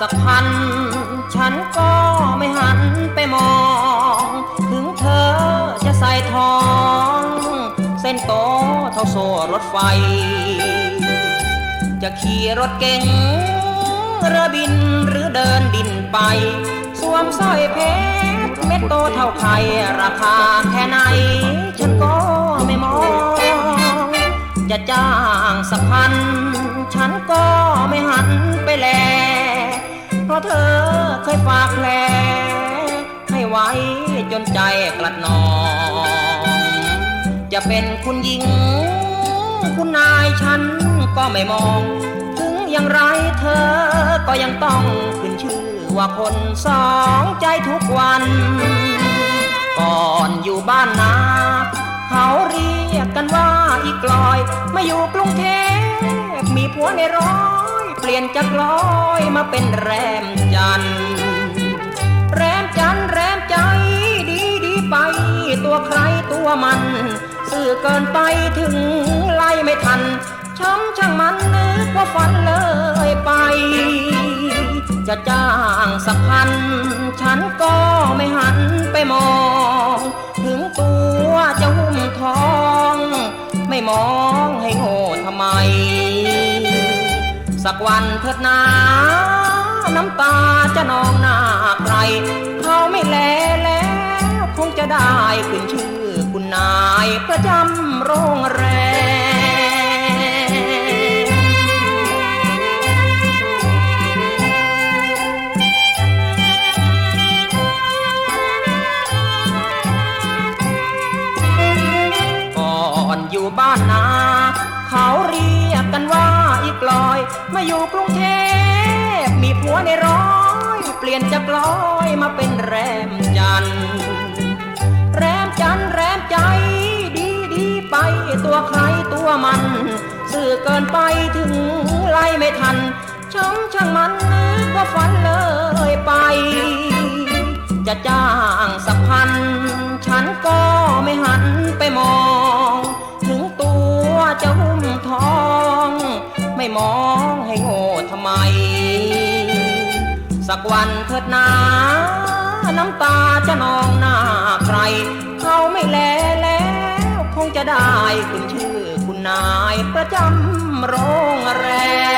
สักพัน ฉันก็ไม่หันไปมอง ถึงเธอจะใส่ทอง เส้นโตเท่าโซ่รถไฟ จะขี่รถเก๋งเรือบินหรือเดินดินไป สวมสร้อยเพชรเม็ดโตเท่าไข่ราคาแค่ไหน ฉันก็ไม่มอง จะจ้างสักพัน ฉันก็ไม่หันไปแล ราะเธอเคยฝากแผลให้ไว้จนใจกลัดหนอง จะเป็นคุณหญิง คุณนายฉันก็ไม่มอง ถึงอย่างไรเธอก็ยังต้องขึ้นชื่อว่าคนสองใจทุกวัน ก่อนอยู่บ้านนาเขาเรียกกันว่าอีกลอย ไมาอยู่กรุงเทพมีผัวในร้อย ลี่ยนจากลอยมาเป็นแรมจันแรมจันแรมใจดีดีไป ตัวใครตัวมัน สื่อเกินไปถึงไล่ไม่ทัน ช้ำช่างมันนึกว่าฝันเลยไป จะจ้างสักพัน ฉันก็ไม่หันไปมอง ถึงตัวจะหุ้มทอง ไม่มอง สักวันเถิดนาน้ำตาจะนองหน้าใครเขาไม่แลแล้วคงจะได้ขึ้นชื่อคุณนายประจำโรงแรมก่อนอยู่บ้านนา อยู่กรุงเทพมีผัวในร้อย เปลี่ยนจากลอยมาเป็นแรมจัน แรมจันแรมใจ ดีดีไปตัวใครตัวมัน สื่อเกินไปถึงไล่ไม่ทันช่างช่างมันนึกว่าฝันเลยไป จะจ้างสักพัน ฉันก็ไม่หันไปมอง ถึงตัวจะหุ้มทอง ไม่มอง ให้โง่ทำไม สักวันเถิดนา น้ำตาจะนองหน้าใคร เขาไม่แลแล้ว คงจะได้คุณชื่อคุณนายประจำโรงแรม